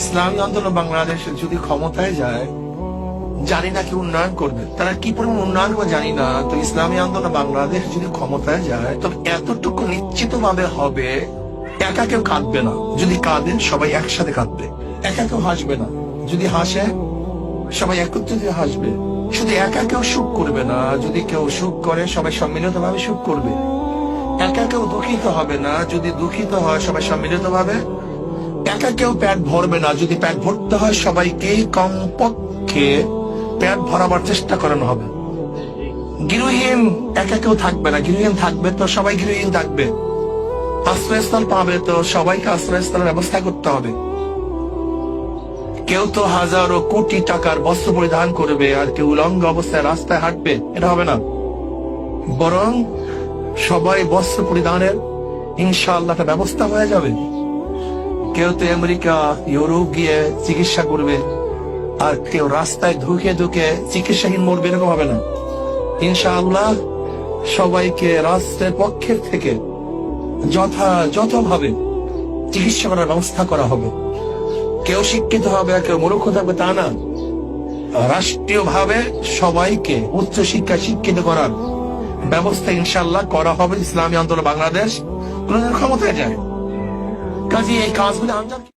ইসলামী আন্দোলন বাংলাদেশ যদি ক্ষমতায় যায়, জানি না কি উন্নয়ন করবে। তারা কি পরিমাণ উন্নয়ন করবে জানি না, তো ইসলামী আন্দোলন বাংলাদেশ যদি ক্ষমতায় যায়, তবে এতটুকু নিশ্চিত ভাবে হবে, একা কেউ কাঁদবে না। যদি কাঁদেন, সবাই একসাথে কাঁদবে। একা কেউ হাসবে না। যদি হাসে, সবাই একত্রিত হাসবে। শুধু একা কেউ সুখ করবে না, যদি কেউ সুখ করে, সবাই সম্মিলিত ভাবে সুখ করবে। একা কেউ দুঃখিত হবে না, যদি দুঃখিত হয়, সবাই সম্মিলিত ভাবে একা কেউ পেট ভরবে না। যদি পেট ভরতে হয় সবাইকে কমপক্ষে পেট ভরাবার চেষ্টা করানো হবে। গৃহহীন একা কেউ থাকবে না। গৃহহীন থাকবে তো সবাই গৃহহীন থাকবে। আশ্রয়স্থল পাবে তো সবাইকে আশ্রয়স্থলের ব্যবস্থা করতে হবে। কেউ তো হাজারো কোটি টাকার বস্ত্র পরিধান করবে আর কেউ উলঙ্গ অবস্থায় রাস্তায় হাঁটবে, এটা হবে না। বরং সবাই বস্ত্র পরিধানের ইনশাআল্লাহ ব্যবস্থা হয়ে যাবে। কেউ তো আমেরিকা ইউরোপ গিয়ে চিকিৎসা করবে। আর কেউ রাস্তায় ধুকে ধুকে চিকিৎসাহীন মরবে এরকম হবে না। ইনশাআল্লাহ সবাইকে রাষ্ট্রের পক্ষের থেকে যথাযথভাবে চিকিৎসা করার ব্যবস্থা করা হবে। কেউ শিক্ষিত হবে আর কেউ মূর্খ থাকবে, তা না। রাষ্ট্রীয় ভাবে সবাইকে উচ্চ শিক্ষা শিক্ষিত করার ব্যবস্থা ইনশাল্লাহ করা হবে। ইসলামী আন্দোলন বাংলাদেশ ক্ষমতায় যায় Kaziye Kazım amcam